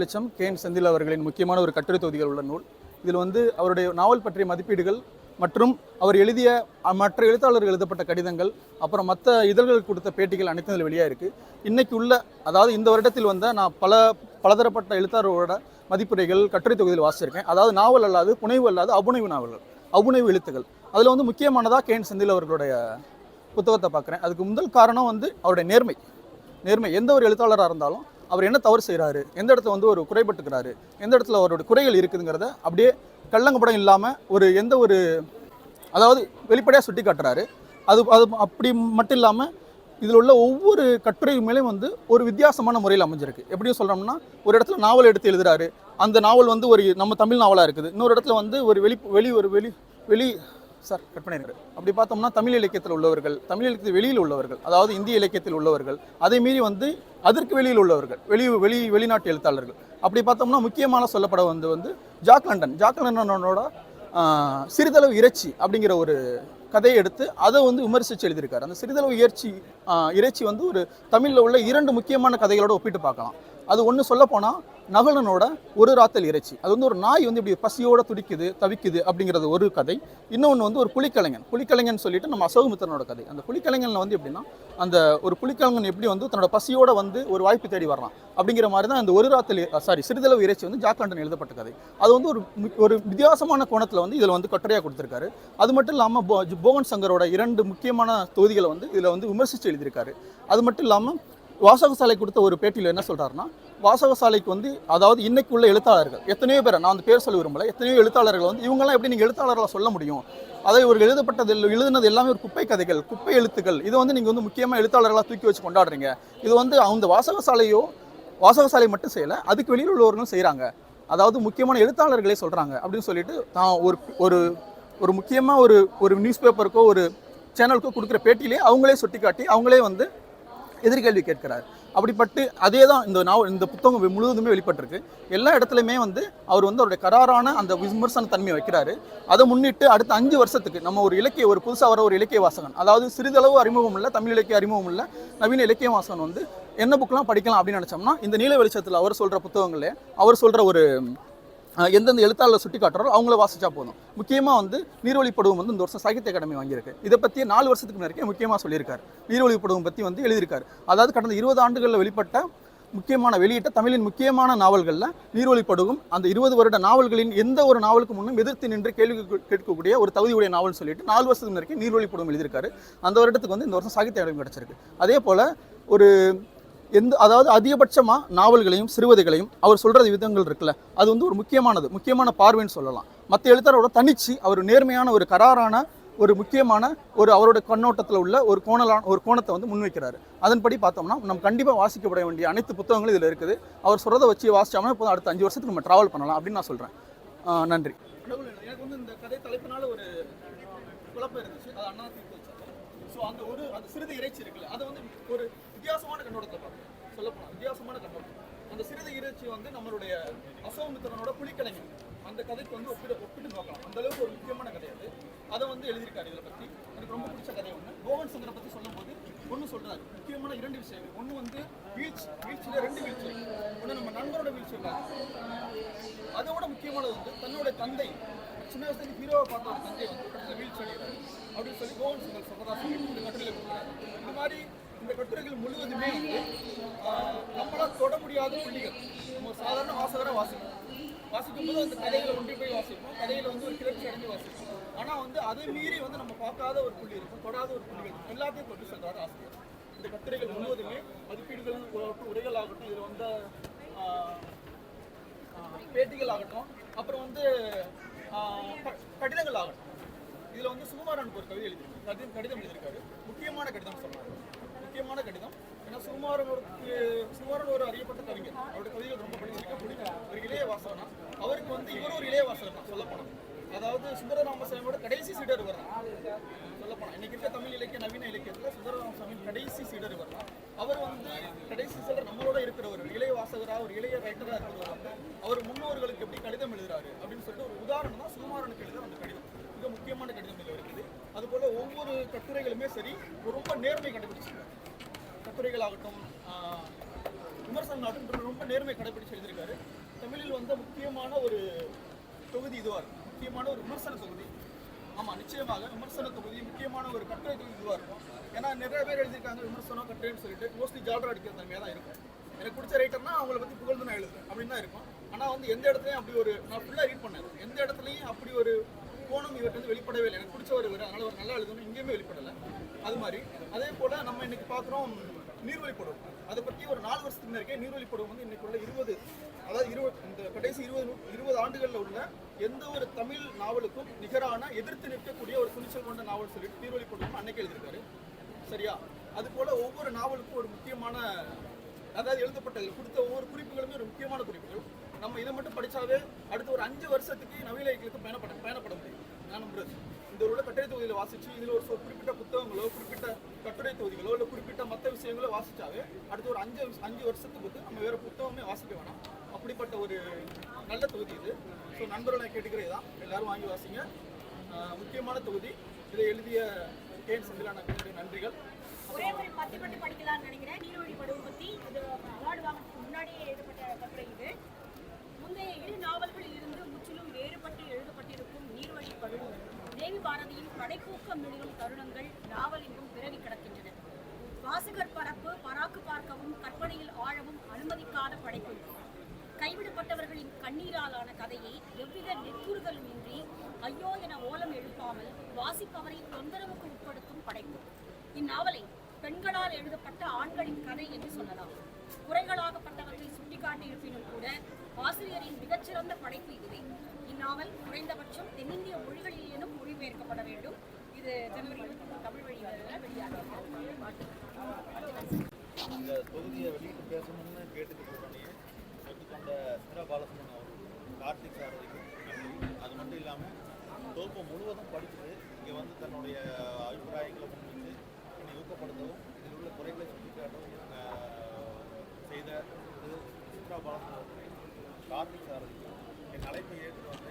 லட்சம் கேன் செந்தில் அவர்களின் முக்கியமான ஒரு கட்டுரை தொகுதிகள் உள்ள நூல். இதில் வந்து அவருடைய நாவல் பற்றிய மதிப்பீடுகள் மற்றும் அவர் எழுதிய மற்ற எழுத்தாளர்கள் எழுதப்பட்ட கடிதங்கள் அப்புறம் மற்ற இதழ்கள் கொடுத்த பேட்டிகள் அனைத்தும் இதில் வெளியாக இருக்குது இன்றைக்கு உள்ள அதாவது இந்த வருடத்தில் வந்த நான் பல பலதரப்பட்ட எழுத்தாளரோட மதிப்புரைகள் கட்டுரை தொகுதியில் வாசிச்சிருக்கேன். அதாவது நாவல் அல்லாது புனைவு அல்லாது அபுனைவு நாவல்கள் அபுனைவு எழுத்துக்கள். அதில் வந்து முக்கியமானதாக கேன் செந்தில் அவர்களுடைய புத்தகத்தை பார்க்குறேன். அதுக்கு முதல் காரணம் வந்து அவருடைய நேர்மை. நேர்மை எந்த ஒரு எழுத்தாளராக இருந்தாலும் அவர் என்ன தவறு செய்கிறாரு எந்த இடத்துல வந்து ஒரு குறைபட்டுக்கிறாரு? எந்த இடத்துல அவரோட குறைகள் இருக்குதுங்கிறத அப்படியே கள்ளங்கப்படம் இல்லாமல் ஒரு எந்த ஒரு அதாவது வெளிப்படையாக சுட்டி காட்டுறாரு அது அது அப்படி மட்டும் இல்லாமல் இதில் உள்ள ஒவ்வொரு கட்டுரை மேலேயும் வந்து ஒரு வித்தியாசமான முறையில் அமைஞ்சிருக்கு. எப்படியும் சொல்கிறோம்னா ஒரு இடத்துல நாவல் எடுத்து எழுதுறாரு. அந்த நாவல் வந்து ஒரு நம்ம தமிழ் நாவலாக இருக்குது. இன்னொரு இடத்துல வந்து ஒரு வெளி வெளி ஒரு வெளி வெளி சார் கட் பண்ணியிருக்காரு அப்படி பார்த்தோம்னா தமிழ் இலக்கியத்தில் உள்ளவர்கள் தமிழ் இலக்கியத்தில் வெளியில் உள்ளவர்கள் அதாவது இந்திய இலக்கியத்தில் உள்ளவர்கள் அதே மீறி வந்து அதற்கு வெளியில் உள்ளவர்கள் வெளி வெளி வெளிநாட்டு எழுத்தாளர்கள். அப்படி பார்த்தோம்னா முக்கியமான சொல்லப்பட வந்து வந்து ஜாக் லண்டன். ஜாக் லண்டனோட சிறிதளவு இறைச்சி அப்படிங்கிற ஒரு கதையை எடுத்து அதை வந்து விமர்சித்து எழுதியிருக்காரு. அந்த சிறிதளவு இறைச்சி இறைச்சி வந்து ஒரு தமிழில் உள்ள இரண்டு முக்கியமான கதைகளோடு ஒப்பிட்டு பார்க்கலாம். அது ஒன்று சொல்ல போனால் நகுலனோட ஒரு ராத்தல் இறைச்சி. அது வந்து ஒரு நாய் வந்து இப்படி பசியோட துடிக்குது தவிக்குது அப்படிங்கிறது ஒரு கதை. இன்னொன்று வந்து ஒரு புலிக்கலைஞன். புலிக்கலைஞன் சொல்லிட்டு நம்ம அசோகமித்திரனோட கதை. அந்த புலிக்கலைஞனில் வந்து எப்படின்னா அந்த ஒரு புலிக்கலைஞன் எப்படி வந்து தன்னோட பசியோட வந்து ஒரு வாய்ப்பு தேடி வரலாம் அப்படிங்கிற மாதிரி தான் அந்த ஒரு ராத்தல் சாரி சிறிதளவு இறைச்சி வந்து ஜாக்காண்டன் எழுதப்பட்ட கதை. அது வந்து ஒரு ஒரு வித்தியாசமான கோணத்தில் வந்து இதில் வந்து கட்டுரையாக கொடுத்துருக்காரு. அது மட்டும் இல்லாமல் போ போகன் சங்கரோட இரண்டு முக்கியமான தொகுதிகளை வந்து இதில் வந்து விமர்சித்து எழுதியிருக்காரு. அது மட்டும் இல்லாமல் வாசகசாலை கொடுத்த ஒரு பேட்டியில் என்ன சொல்கிறாருன்னா வாசகசாலைக்கு வந்து அதாவது இன்னைக்கு உள்ள எழுத்தாளர்கள் எத்தனையோ பேர் நான் அந்த பேர் சொல்ல விரும்பல எத்தனையோ எழுத்தாளர்கள் வந்து இவங்கெல்லாம் எப்படி நீங்கள் எழுத்தாளர்களாக சொல்ல முடியும்? அதை ஒரு எழுதப்பட்டது எழுதுனது எல்லாமே ஒரு குப்பை கதைகள் குப்பை எழுத்துக்கள். இதை வந்து நீங்கள் வந்து முக்கியமாக எழுத்தாளர்களாக தூக்கி வச்சு கொண்டாடுறீங்க. இது வந்து அந்த வாசகசாலையோ வாசகசாலை மட்டும் செய்யலை அதுக்கு வெளியில் உள்ளவர்களும் செய்கிறாங்க அதாவது முக்கியமான எழுத்தாளர்களே சொல்கிறாங்க அப்படின்னு சொல்லிட்டு தான் ஒரு ஒரு ஒரு முக்கியமாக ஒரு ஒரு நியூஸ் பேப்பருக்கோ ஒரு சேனலுக்கோ கொடுக்குற பேட்டியிலே அவங்களே சுட்டிக்காட்டி அவங்களே வந்து எதிர்கேள்வி கேட்கிறார். அப்படிப்பட்டு அதே தான் இந்த நாவல் இந்த புத்தகம் முழுவதுமே வெளிப்பட்டிருக்கு. எல்லா இடத்துலையுமே வந்து அவர் வந்து அவருடைய கராரான அந்த விமர்சன தன்மையை வைக்கிறாரு. அதை முன்னிட்டு அடுத்த அஞ்சு வருஷத்துக்கு நம்ம ஒரு இலக்கிய ஒரு புதுசாக வர ஒரு இலக்கிய வாசகன் அதாவது சிறிதளவு அறிமுகம் இல்லை தமிழ் இலக்கிய அறிமுகம் இல்லை நவீன இலக்கிய வாசகன் வந்து என்ன புக்கெலாம் படிக்கலாம் அப்படின்னு நினச்சோம்னா இந்த நீல வெளிச்சத்தில் அவர் சொல்கிற புத்தகங்களே அவர் சொல்கிற ஒரு எந்தெந்த எழுத்தாளர் சுட்டி காட்டுறாரோ அவங்கள வாசிச்சா போதும். முக்கியமாக வந்து நீர்வழி வந்து இந்த வருஷம் சாகித்ய அகாடமி வாங்கியிருக்கு. இதை பற்றி நாலு வருஷத்துக்கு முன்னாடி முக்கியமாக சொல்லியிருக்காரு. நீர்வழிப்படுவம் பற்றி வந்து எழுதியிருக்காரு. அதாவது கடந்த இருபது ஆண்டுகளில் வெளிப்பட்ட முக்கியமான வெளியிட்ட தமிழின் முக்கியமான நாவல்களில் நீர்வழி அந்த இருபது வருட நாவல்களின் எந்த ஒரு நாவலுக்கு முன்னும் எதிர்த்து நின்று கேள்வி கேட்கக்கூடிய ஒரு தகுதியுடைய நாவல் சொல்லிட்டு நாலு வருஷத்துக்கு முன்னாடி நீர்வழி எழுதியிருக்காரு. அந்த வருடத்துக்கு வந்து இந்த வருஷம் சாகித்ய அகாடமி கிடச்சிருக்கு. அதே போல் ஒரு எந்த அதாவது அதிகபட்சமாக நாவல்களையும் சிறுவதைகளையும் அவர் சொல்கிற விதங்கள் இருக்குல்ல அது வந்து ஒரு முக்கியமானது முக்கியமான பார்வைன்னு சொல்லலாம். மற்ற எழுத்தாளரோட தனிச்சு அவர் நேர்மையான ஒரு கராரான ஒரு முக்கியமான ஒரு அவரோட கண்ணோட்டத்தில் உள்ள ஒரு கோணலான ஒரு கோணத்தை வந்து முன்வைக்கிறாரு. அதன்படி பார்த்தோம்னா நம்ம கண்டிப்பாக வாசிக்கப்பட வேண்டிய அனைத்து புத்தகங்களும் இதில் இருக்குது. அவர் சொல்கிறத வச்சு வாசிச்சோம்னா இப்போ அடுத்த அஞ்சு வருஷத்துக்கு நம்ம ட்ராவல் பண்ணலாம் அப்படின்னு நான் சொல்கிறேன் நன்றி. எனக்கு வந்து இந்த கதை தலைப்பினால ஒரு குழப்பம் இருந்துச்சு அது அண்ணா ஸோ அந்த ஒரு அந்த சிறிது இறைச்சி இருக்குல்ல அதை வந்து ஒரு வித்தியாசமான கண்ணோட்டத்தை பார்க்கணும் சொல்லப்போனால் வித்தியாசமான கண்ணோட்டம். அந்த சிறிது இறைச்சி வந்து நம்மளுடைய அசோமித்திரனோட புலிக்கலைஞன். அந்த கதைக்கு வந்து ஒப்பிட ஒப்பிட்டு பார்க்கலாம். அந்த அளவுக்கு ஒரு முக்கியமான கதை அது. அதை வந்து எழுதியிருக்காரு இதை பற்றி எனக்கு ரொம்ப பிடிச்ச கதை ஒன்று மோகன் சங்கரை பற்றி சொல்லும்போது ஒன்று சொல்கிறாரு முக்கியமான இரண்டு விஷயங்கள். ஒன்று வந்து வீழ்ச்சி வீழ்ச்சியில் ரெண்டு வீழ்ச்சி. ஒன்று நம்ம நண்பரோட வீழ்ச்சி அதோட முக்கியமானது வந்து தன்னோட தந்தை சின்ன வயசுல ஹீரோவை பார்த்த ஒரு தந்தை வந்து வீழ்ச்சி அடைகிறார். அப்படின்னு சொல்லி கோவன் சுந்தர் சொல்றதா இந்த கட்டுரையில் கொடுக்குறாரு. இந்த மாதிரி இந்த கட்டுரைகள் முழுவதுமே வந்து தொட முடியாத புள்ளிகள். நம்ம சாதாரண வாசகராக வாசிக்கும் வாசிக்கும் போது அந்த கதைகளை ஒன்றி போய் வாசிப்போம். கதையில வந்து ஒரு கிளர்ச்சி அடைஞ்சு வாசிப்போம். ஆனால் வந்து அதை மீறி வந்து நம்ம பார்க்காத ஒரு புள்ளி இருக்கும் தொடாத ஒரு புள்ளி இருக்கும். எல்லாத்தையும் கொண்டு சொல்றாரு ஆசிரியர். இந்த கட்டுரைகள் முழுவதுமே மதிப்பீடுகள் உ- உரைகள் ஆகட்டும் இதில் வந்த பேட்டிகள் ஆகட்டும் அப்புறம் வந்து கடிதங்கள் ஆகட்டும் இதில் வந்து சுகுமாரனுக்கு ஒரு கவிதை எழுதியிருக்காரு. கடிதம் கடிதம் எழுதியிருக்காரு. முக்கியமான கடிதம் சொன்னார் முக்கியமான கடிதம். ஏன்னா சுகுமாரன் ஒரு சுகுமாரன் ஒரு அறியப்பட்ட கவிஞர். அவருடைய கவிதைகள் ரொம்ப படிச்சிருக்கேன். பிடிக்கும். ஒரு இளைய வாசகனா. அவருக்கு வந்து இவர் ஒரு இளைய வாசகர் தான் சொல்லப்போனால். அதாவது சுந்தரராமசாமியோட கடைசி சீடர் வர்றான் சொல்லப்போனால். இன்னைக்கு இருக்க தமிழ் இலக்கிய நவீன இலக்கியத்தில் சுந்தரராமசாமி கடைசி சீடர் வர்றான் அவர் வந்து கடைசி சீடர் நம்மளோட இருக்கிற ஒரு இளைய வாசகரா ஒரு இளைய ரைட்டரா இருக்கிறவர் வந்து அவர் முன்னோர்களுக்கு எப்படி கடிதம் எழுதுறாரு அப்படின்னு சொல்லிட்டு ஒரு உதாரணம் தான் சுகுமாரனுக்கு எழுதுற அந்த கடிதம் மிக முக்கியமான கடிதம் இதில் இருக்குது அதுபோல ஒவ்வொரு கட்டுரைகளுமே சரி ரொம்ப நேர்மை கண்டுபிடிச்சிருக்காரு கட்டுரைகள் ஆகட்டும் விமர்சன ரொம்ப நேர்மை கடைபிடிச்சு எழுதியிருக்காரு. தமிழில் வந்த முக்கியமான ஒரு தொகுதி இதுவாக இருக்கும். முக்கியமான ஒரு விமர்சன தொகுதி. ஆமாம் நிச்சயமாக விமர்சன தொகுதி முக்கியமான ஒரு கட்டுரை தொகுதி இதுவாக இருக்கும். ஏன்னா நிறைய பேர் எழுதியிருக்காங்க விமர்சனம் கட்டுரைன்னு சொல்லிட்டு மோஸ்ட்லி ஜால்ரா அடிக்கிற தன்மையாக தான் இருக்கும். எனக்கு பிடிச்ச ரைட்டர்னா அவங்கள பற்றி புகழ்ந்து நான் எழுதுறேன் அப்படின்னு தான் இருக்கும். ஆனால் வந்து எந்த இடத்துலையும் அப்படி ஒரு நான் ஃபுல்லாக ரீட் பண்ணேன் எந்த இடத்துலையும் அப்படி ஒரு கோணம் இவர்கிட்ட வந்து வெளிப்படவே இல்லை. எனக்கு பிடிச்ச ஒரு இவர் அதனால ஒரு நல்லா எழுதணும் இங்கேயுமே வெளிப்படலை. அது மாதிரி அதே போல் நம்ம இன்னைக்கு பார்க்குறோம் நீர்வழிப்படம் அதை பற்றி ஒரு நாலு வருஷத்துக்கு முன்னாடியே நீர்வழிப்படம் வந்து இன்னைக்கு உள்ள இருபது அதாவது இருபது இந்த கடைசி இருபது இருபது ஆண்டுகளில் உள்ள எந்த ஒரு தமிழ் நாவலுக்கும் நிகரான எதிர்த்து நிற்கக்கூடிய ஒரு துணிச்சல் கொண்ட நாவல் சொல்லிட்டு நீர்வழிப்படம் அன்னைக்கு எழுதியிருக்காரு. சரியா? அது போல ஒவ்வொரு நாவலுக்கும் ஒரு முக்கியமான அதாவது எழுதப்பட்டது கொடுத்த ஒவ்வொரு குறிப்புகளுமே ஒரு முக்கியமான குறிப்புகள் நம்ம இதை மட்டும் படிச்சாவே அடுத்த ஒரு அஞ்சு வருஷத்துக்கு நவீன இலக்கியத்துக்கு பயணப்பட பயணப்பட முடியும் நான் இந்த உள்ள கட்டுரை தொகுதியில் வாசிச்சு இதில் ஒரு குறிப்பிட்ட புத்தகங்களோ குறிப்பிட்ட கட்டுரை தொகுதிகளோ இல்லை குறிப்பிட்ட மற்ற விஷயங்களோ வாசிச்சாவே அடுத்த ஒரு அஞ்சு அஞ்சு வருஷத்துக்கு வந்து நம்ம வேறு புத்தகமே வாசிக்க வேணாம். அப்படிப்பட்ட ஒரு நல்ல தொகுதி இது. ஸோ நண்பர்கள் நான் கேட்டுக்கிறே தான் எல்லாரும் வாங்கி வாசிங்க. முக்கியமான தொகுதி. இதை எழுதிய கேன் செந்திலான நன்றிகள். ஒரே ஒரு பத்து படிக்கலாம்னு நினைக்கிறேன் படுவை பற்றி இது அவார்டு வாங்குறதுக்கு முன்னாடியே எழுதப்பட்ட கட்டுரை இது முந்தைய இரு நாவல்களில் இருந்து முற்றிலும் வேறுபட்டு எழுதப்பட்டிருக்கும் நீர்வழி படுவு தேவி பாரதியின் மிளிரும் தருணங்கள் நாவலெங்கும் பிறவி கிடக்கின்றன. வாசகர் பரப்பு பராக்கு பார்க்கவும் கற்பனையில் ஆழவும் அனுமதிக்காத படைப்பு கைவிடப்பட்டவர்களின் கண்ணீராலான கதையை எவ்வித நெற்கூறுகளும் இன்றி ஐயோ என ஓலம் எழுப்பாமல் வாசிப்பவரை தொந்தரவுக்கு உட்படுத்தும் படைப்பு. இந்நாவலை பெண்களால் எழுதப்பட்ட ஆண்களின் கதை என்று சொல்லலாம். குறைகளாகப்பட்டவற்றை சுட்டிக்காட்டி இருப்பினும் கூட ஆசிரியரின் மிகச்சிறந்த படைப்பு இதுவே. இந்நாவல் குறைந்தபட்சம் தென்னிந்திய மொழிகளிலேனும் மொழிபெயர்க்கப்பட வேண்டும். இது ஜனவரி தமிழ் வழியில் இந்த தொகுதியை வெளியிட்டு பேசணும்னு கேட்டுக்கிட்டு பண்ணி ஒத்துக்கொண்ட சித்ரா பாலசுமன் அவர்கள் கார்த்திக் சாரதிக்கும் நன்றி. அது மட்டும் இல்லாமல் தொகுப்பு முழுவதும் படிச்சுட்டு இங்கே வந்து தன்னுடைய அபிப்பிராயங்களை முன்வைத்து என்னை ஊக்கப்படுத்தவும் இதில் உள்ள குறைகளை சுட்டிக்காட்டவும் செய்த திரு சித்ரா பாலசுமன் அவர்களை கார்த்திக் சாரதிக்கும் என் அழைப்பை ஏற்று